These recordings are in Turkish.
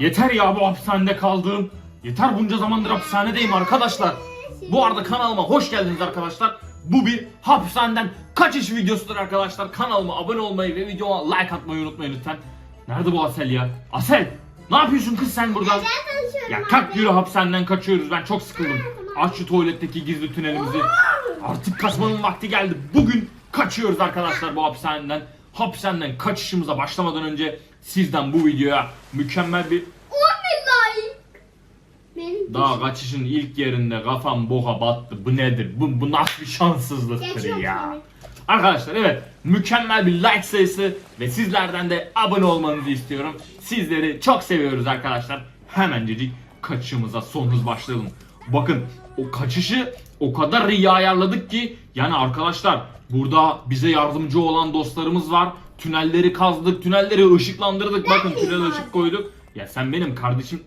Yeter ya bu hapishanede kaldığım. Yeter bunca zamandır hapishanedeyim arkadaşlar. Bu arada kanalıma hoş geldiniz arkadaşlar. Bu bir hapishaneden kaçış videosudur arkadaşlar. Kanalıma abone olmayı ve videoma like atmayı unutmayın lütfen. Nerede bu Asel ya? Asel! Ne yapıyorsun kız sen burada? Ya kalk yürü hapishaneden kaçıyoruz ben çok sıkıldım. Aç şu tuvaletteki gizli tünelimizi. Artık kaçmanın vakti geldi. Bugün kaçıyoruz arkadaşlar bu hapishaneden. Hapishaneden kaçışımıza başlamadan önce sizden bu videoya mükemmel bir 10 bin like. Benim daha kaçışın ilk yerinde kafam boğa battı. Bu nedir? Bu, bu nasıl bir şanssızlıktır Geçiyorum ya. Arkadaşlar evet mükemmel bir like sayısı ve sizlerden de abone olmanızı istiyorum. Sizleri çok seviyoruz arkadaşlar. Hemencecik kaçışımıza son hız başlayalım. Bakın o kaçışı o kadar iyi ayarladık ki yani arkadaşlar burada bize yardımcı olan dostlarımız var. Tünelleri kazdık, tünelleri ışıklandırdık. Bakın miyim tünel var? ışık koyduk. Ya sen benim kardeşim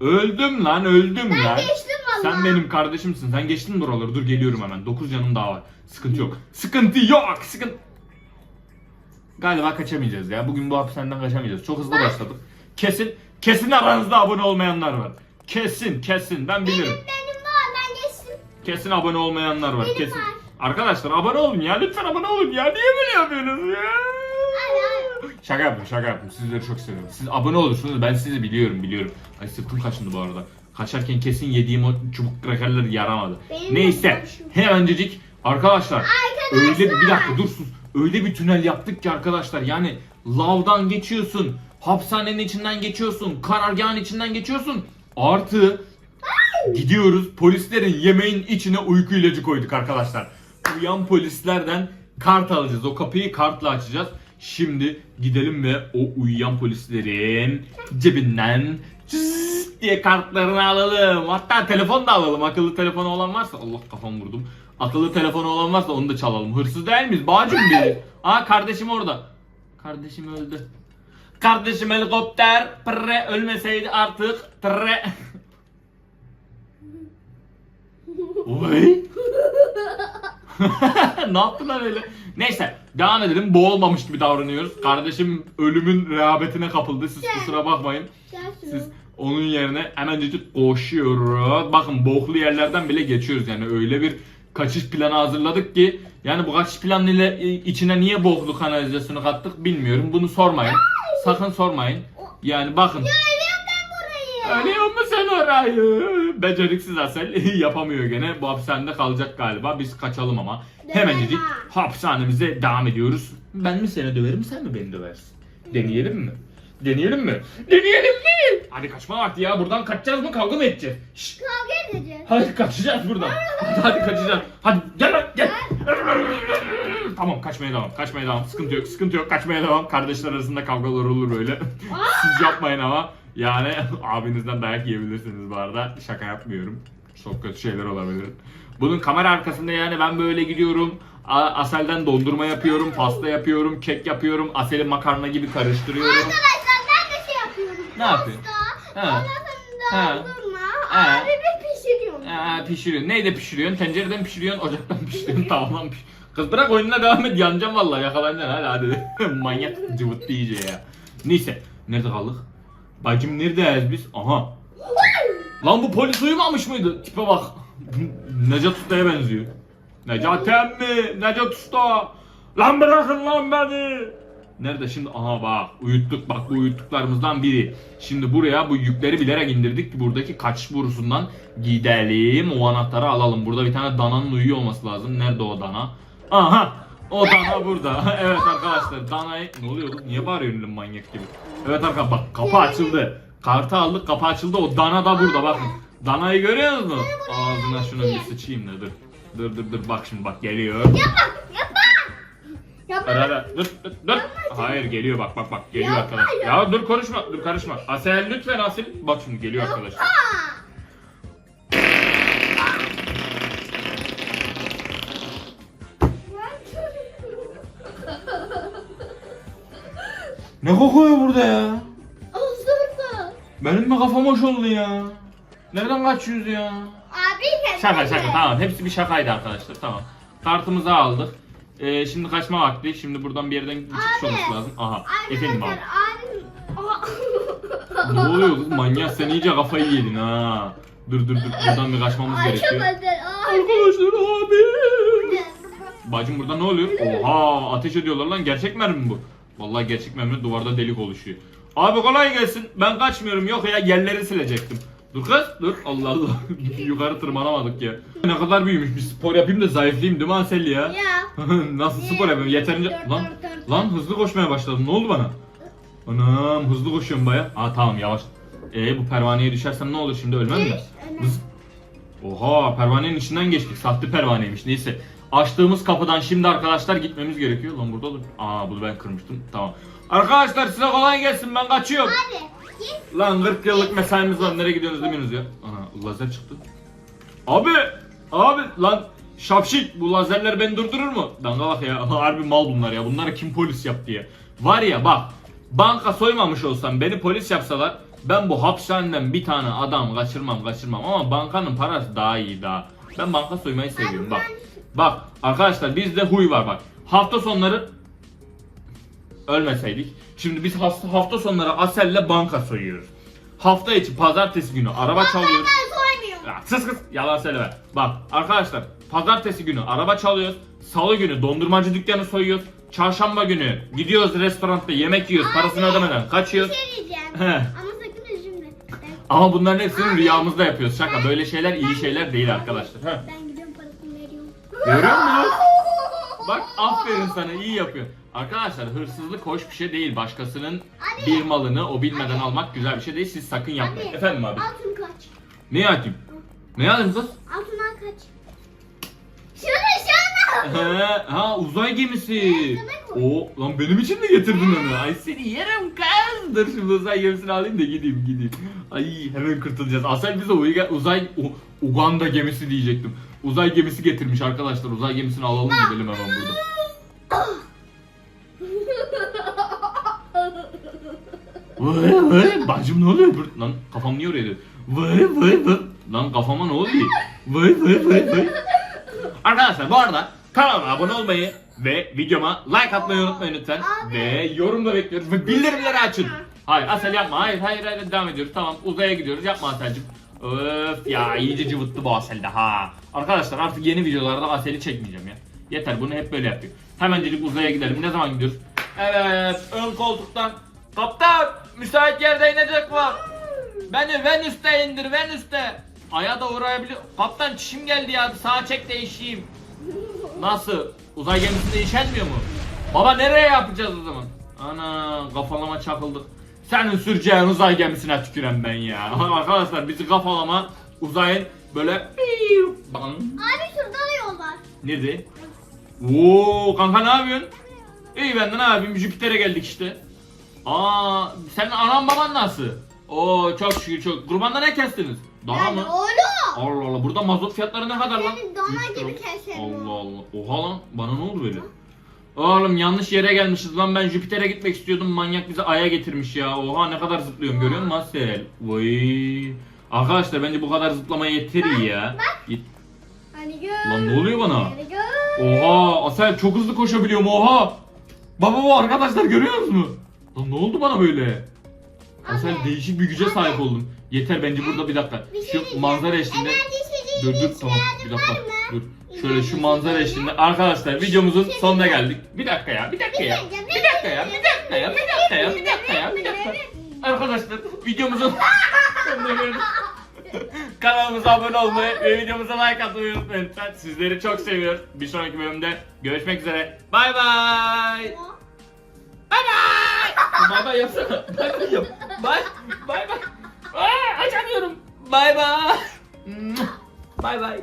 Öldüm lan öldüm Ben lan. geçtim valla. Sen benim kardeşimsin. Sen geçtin buraları? Dur geliyorum hemen. 9 canım daha var. Sıkıntı yok. Sıkıntı yok. Sıkıntı. Galiba kaçamayacağız ya. Bugün bu hapishaneden kaçamayacağız. Çok hızlı başladık. Kesin kesin aranızda abone olmayanlar var. Kesin kesin ben bilirim. Kesin abone olmayanlar var. Benim Kesin. var. Arkadaşlar abone olun ya. Lütfen abone olun ya. Niye böyle yapıyorsunuz ya? Şaka yaptım şaka yaptım. Sizleri çok seviyorum. Siz abone olursunuz. Ben sizi biliyorum biliyorum. Ay sırtım kaşındı bu arada. Kaçarken kesin yediğim o çubuk krakerler yaramadı. Benim Neyse. Hemencecik arkadaşlar. Arkadaşlar. Öyle bir, bir dakika dur sus. Öyle bir tünel yaptık ki arkadaşlar. Yani lavdan geçiyorsun. Hapishanenin içinden geçiyorsun. Karargahın içinden geçiyorsun. Artı gidiyoruz polislerin yemeğin içine uyku ilacı koyduk arkadaşlar. Uyan polislerden kart alacağız. O kapıyı kartla açacağız. Şimdi gidelim ve o uyuyan polislerin cebinden cız diye kartlarını alalım. Hatta telefon da alalım. Akıllı telefonu olan varsa Allah kafam vurdum. Akıllı telefonu olan varsa onu da çalalım. Hırsız değil miyiz? Bağcım biri. Aa kardeşim orada. Kardeşim öldü. Kardeşim helikopter pre ölmeseydi artık tre. Oy. ne yaptın lan öyle? Neyse devam edelim. Boğulmamış gibi davranıyoruz. Kardeşim ölümün rehabetine kapıldı. Siz kusura bakmayın. Siz onun yerine hemencecik koşuyoruz. Bakın boklu yerlerden bile geçiyoruz yani öyle bir kaçış planı hazırladık ki yani bu kaçış planı ile içine niye boklu kanalizasyonu kattık bilmiyorum. Bunu sormayın. Sakın sormayın. Yani bakın. Ölüyorum ben burayı. Ölüyor orayı? Beceriksiz Asel yapamıyor gene. Bu hapishanede kalacak galiba. Biz kaçalım ama. Hemencecik Dövemem. hapishanemize devam ediyoruz. Ben mi seni döverim sen mi beni döversin? Deneyelim mi? Deneyelim mi? Deneyelim mi? Hadi kaçma vakti ya. Buradan kaçacağız mı kavga mı edeceğiz? Şşt, Kavga edeceğiz. hadi kaçacağız buradan. Hadi, hadi kaçacağız. Hadi gel lan gel. Tamam kaçmaya devam. Kaçmaya devam. Sıkıntı yok. Sıkıntı yok. Kaçmaya devam. Kardeşler arasında kavgalar olur böyle. Siz yapmayın ama. Yani abinizden dayak yiyebilirsiniz bu arada. Şaka yapmıyorum. Çok kötü şeyler olabilir. Bunun kamera arkasında yani ben böyle gidiyorum. Asel'den dondurma yapıyorum, pasta yapıyorum, kek yapıyorum. Asel'i makarna gibi karıştırıyorum. Arkadaşlar ben de şey yapıyorum. Ne yapıyorsun? Tosta, Ha. Ondan Ha. sonra dondurma. Ha. Abi pişiriyorum. Aa, pişiriyorsun. Neyle pişiriyorsun? Tencereden pişiriyorsun, ocaktan pişiriyorsun, tavadan piş. Kız bırak oyununa devam et. Yanacağım vallahi yakalanacaksın hadi hadi. Manyak cıvıttı iyice ya. Neyse. Nerede kaldık? Bacım neredeyiz biz? Aha. Lan bu polis uyumamış mıydı? Tipe bak. Necat Usta'ya benziyor. Necat emmi, Necat Usta. Lan bırakın lan beni. Nerede şimdi? Aha bak uyuttuk bak bu uyuttuklarımızdan biri. Şimdi buraya bu yükleri bilerek indirdik ki buradaki kaçış borusundan gidelim. O anahtarı alalım. Burada bir tane dananın uyuyor olması lazım. Nerede o dana? Aha o dana burada. evet arkadaşlar danayı... Ne oluyor oğlum? Niye bağırıyorsun öyle manyak gibi? Evet arkadaşlar bak kapı açıldı. Kartı aldık kapı açıldı. O dana da burada bakın. Danayı görüyor musunuz? Ağzına şunu bir sıçayım da dur. Dur dur dur bak şimdi bak geliyor. Yapma yapma. Yapma. Ara ara dur dur dur. Hayır geliyor bak bak bak geliyor Yapma arkadaş. ya. Dur konuşma dur karışma. Asel lütfen Asil. Bak şimdi geliyor arkadaş. Ne kokuyor burada ya? Osurdu. Benim mi kafam hoş oldu ya? Nereden kaçıyoruz ya? Abi kendine. Şaka şaka tamam hepsi bir şakaydı arkadaşlar tamam. Kartımızı aldık. Ee, şimdi kaçma vakti. Şimdi buradan bir yerden bir çıkış Abi. olması lazım. Aha. Efendim abi. Ne oluyor kız manyak sen iyice kafayı yedin ha. Dur dur dur buradan bir kaçmamız gerekiyor. Arkadaşlar abi. Bacım burada ne oluyor? Oha ateş ediyorlar lan gerçek mermi mi bu? Vallahi gerçek mermi duvarda delik oluşuyor. Abi kolay gelsin. Ben kaçmıyorum. Yok ya yerleri silecektim. Dur kız dur. Allah Allah. Yukarı tırmanamadık ya. Ne kadar büyümüş. Bir spor yapayım da zayıflayayım değil mi Asel ya? Ya. Nasıl spor yapıyorum? Yeterince... Lan, lan hızlı koşmaya başladım. Ne oldu bana? Anam hızlı koşuyorum baya. Aa tamam yavaş. Ee bu pervaneye düşersem ne olur şimdi ölmem mi? Biz... Oha pervanenin içinden geçtik. Sahte pervaneymiş. Neyse. Açtığımız kapıdan şimdi arkadaşlar gitmemiz gerekiyor. Lan burada dur. Aa bunu ben kırmıştım. Tamam. Arkadaşlar size kolay gelsin ben kaçıyorum. Abi. Git. Lan 40 yıllık mesaimiz var. Nereye gidiyorsunuz demiyorsunuz ya? Ana lazer çıktı. Abi! Abi lan şapşik bu lazerler beni durdurur mu? Dangalak ya. Harbi mal bunlar ya. Bunları kim polis yaptı ya? Var ya bak. Banka soymamış olsam beni polis yapsalar ben bu hapishaneden bir tane adam kaçırmam kaçırmam ama bankanın parası daha iyi daha. Ben banka soymayı seviyorum bak. Bak arkadaşlar bizde huy var bak. Hafta sonları ölmeseydik. Şimdi biz hafta, hafta sonları Asel'le banka soyuyoruz. Hafta içi pazartesi günü araba çalıyoruz. Ben soymuyorum. Ya sus kız yalan söyleme. Bak arkadaşlar pazartesi günü araba çalıyoruz. Salı günü dondurmacı dükkanı soyuyoruz. Çarşamba günü gidiyoruz restoranda yemek yiyoruz. Parasını ödemeden Bir kaçıyoruz. şey diyeceğim. Ama Ama bunların hepsini rüyamızda yapıyoruz. Şaka böyle şeyler iyi şeyler değil arkadaşlar. Ben gidiyorum parasını veriyorum. Görüyor musun? Bak aferin sana iyi yapıyor. Arkadaşlar hırsızlık hoş bir şey değil. Başkasının Abi. bir malını o bilmeden almak güzel bir şey değil. Siz sakın yapmayın. Abi, Efendim abi. Altın kaç. Ne yapayım? Ne yapayım kız? Altından kaç. Şunu şunu. Ha uzay gemisi. demek O lan benim için mi getirdin onu? Ay seni yerim kız. Dur şimdi uzay gemisini alayım da gideyim gideyim. Ay hemen kurtulacağız. Asel bize uyga- uzay U- Uganda gemisi diyecektim. Uzay gemisi getirmiş arkadaşlar. Uzay gemisini alalım gidelim hemen burada. Vay vay bacım ne oluyor? Bur- Lan kafam niye oraya? Vay vay vay. Lan kafama ne oluyor? Vay vay vay vay. Arkadaşlar bu arada kanalıma abone olmayı ve videoma like atmayı unutmayın lütfen. Abi. Ve yorum da bekliyoruz ve bildirimleri açın. Hayır Asel yapma. Hayır hayır hayır devam ediyoruz. Tamam uzaya gidiyoruz. Yapma Asel'cim. Öf ya iyice cıvıttı bu Asel'de ha. Arkadaşlar artık yeni videolarda Asel'i çekmeyeceğim ya. Yeter bunu hep böyle yapıyor. Hemencecik uzaya gidelim. Ne zaman gidiyoruz? Evet ön koltuktan. Kaptan müsait yerde inecek var. Beni Venüs'te indir Venüs'te. Aya da uğrayabilir. Kaptan çişim geldi ya sağa çek değişeyim. Nasıl? Uzay gemisinde işenmiyor mu? Baba nereye yapacağız o zaman? Ana kafalama çakıldık. Senin süreceğin uzay gemisine tüküren ben ya. Arkadaşlar bizi kafalama uzayın böyle Bang. Abi şurada da yol var. Nerede? Oo kanka ne yapıyorsun? İyi ben de ne yapayım Jüpiter'e geldik işte. Aa senin anan baban nasıl? Oo çok şükür çok. Kurbanda ne kestiniz? Daha Yani mı? oğlum. Allah Allah burada mazot fiyatları ne kadar lan? Senin dana Üç gibi keserim. Allah Allah. Oha lan bana ne oldu böyle? Oğlum yanlış yere gelmişiz lan ben Jüpiter'e gitmek istiyordum manyak bizi Ay'a getirmiş ya. Oha ne kadar zıplıyorum görüyor musun Asel? Vay. Arkadaşlar bence bu kadar zıplamaya yeter iyi ya. Hadi gör. Lan ne oluyor bana? Gör. Oha Asel çok hızlı koşabiliyorum oha. Baba bu arkadaşlar görüyor musunuz? Lan ne oldu bana böyle? Abi. değişik bir güce sahip oldum. Yeter bence burada bir dakika. Bir şey Şu diyeceğim. manzara eşliğinde Enerji Dur içeceği dur tamam bir dakika dur. Şöyle şu manzara eşliğinde arkadaşlar videomuzun şey sonuna geldik. Bir dakika ya bir dakika ya. Bir dakika ya bir dakika ya bir dakika ya bir dakika ya bir dakika. Arkadaşlar videomuzun sonuna geldik. Kanalımıza abone olmayı ve videomuza like atmayı unutmayın lütfen. Sizleri çok seviyoruz. Bir sonraki bölümde görüşmek üzere. Bay bay. Bay bay. Bay bay yapsana. Bay bay yap. Bay bay bay. Aa, açamıyorum. Bay bay. Bay bay.